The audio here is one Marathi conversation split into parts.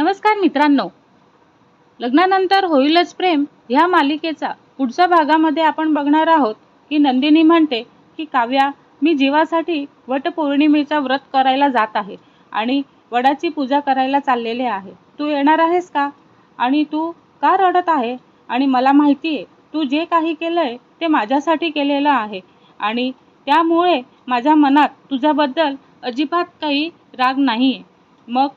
नमस्कार मित्रांनो. लग्नानंतर होईलच प्रेम ह्या मालिकेचा पुढच्या भागामध्ये आपण बघणार आहोत की नंदिनी म्हणते की काव्या मी जीवासाठी वटपौर्णिमेचा व्रत करायला जात आहे आणि वडाची पूजा करायला चाललेले आहे. तू येणार आहेस का? आणि तू का रडत आहे? आणि मला माहिती आहे तू जे काही केलंय ते माझ्यासाठी केलेलं आहे आणि त्यामुळे माझ्या मनात तुझ्याबद्दल अजिबात काही राग नाही आहे मग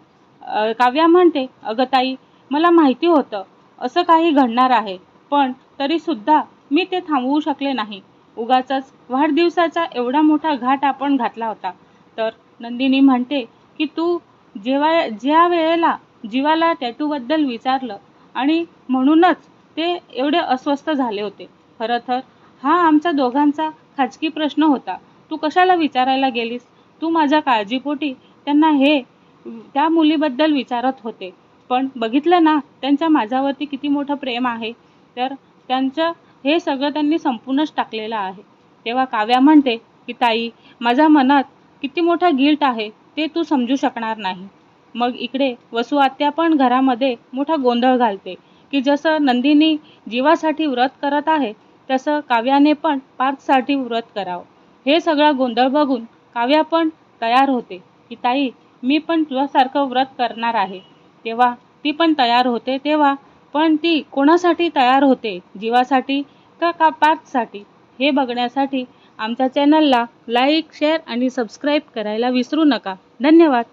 काव्या म्हणते अगं ताई मला माहिती होतं असं काही घडणार आहे पण तरीसुद्धा मी ते थांबवू शकले नाही. उगाचच वाढदिवसाचा एवढा मोठा घाट आपण घातला होता. तर नंदिनी म्हणते की तू जेव्हा ज्या वेळेला जीवाला टॅटूबद्दल विचारलं आणि म्हणूनच ते एवढे अस्वस्थ झाले होते खरं तर हा आमचा दोघांचा खाजगी प्रश्न होता. तू कशाला विचारायला गेलीस? तू माझ्या काळजीपोटी त्यांना हे त्या मुलीबद्दल विचारत होते. पण बघितलं ना त्यांच्या माझ्यावरती किती मोठं प्रेम आहे तर त्यांचं हे सगळं त्यांनी संपूनच टाकलेलं आहे. तेव्हा काव्या म्हणते की ताई माझ्या मनात किती मोठा गिल्ट आहे ते तू समजू शकणार नाही. मग इकडे वसू आत्या पण घरामध्ये मोठा गोंधळ घालते की जसं नंदिनी जीवासाठी व्रत करत आहे तसं काव्याने पण पार्थसाठी व्रत करावं. हे सगळा गोंधळ बघून काव्या पण तयार होते की ताई मी पण तुझ्यासारखं व्रत करणार आहे. तेव्हा ती पण तयार होते तेव्हा पण ती कोणासाठी तयार होते? जीवासाठी का का पाचसाठी हे बघण्यासाठी आमच्या चॅनलला लाईक शेअर आणि सबस्क्राईब करायला विसरू नका. धन्यवाद.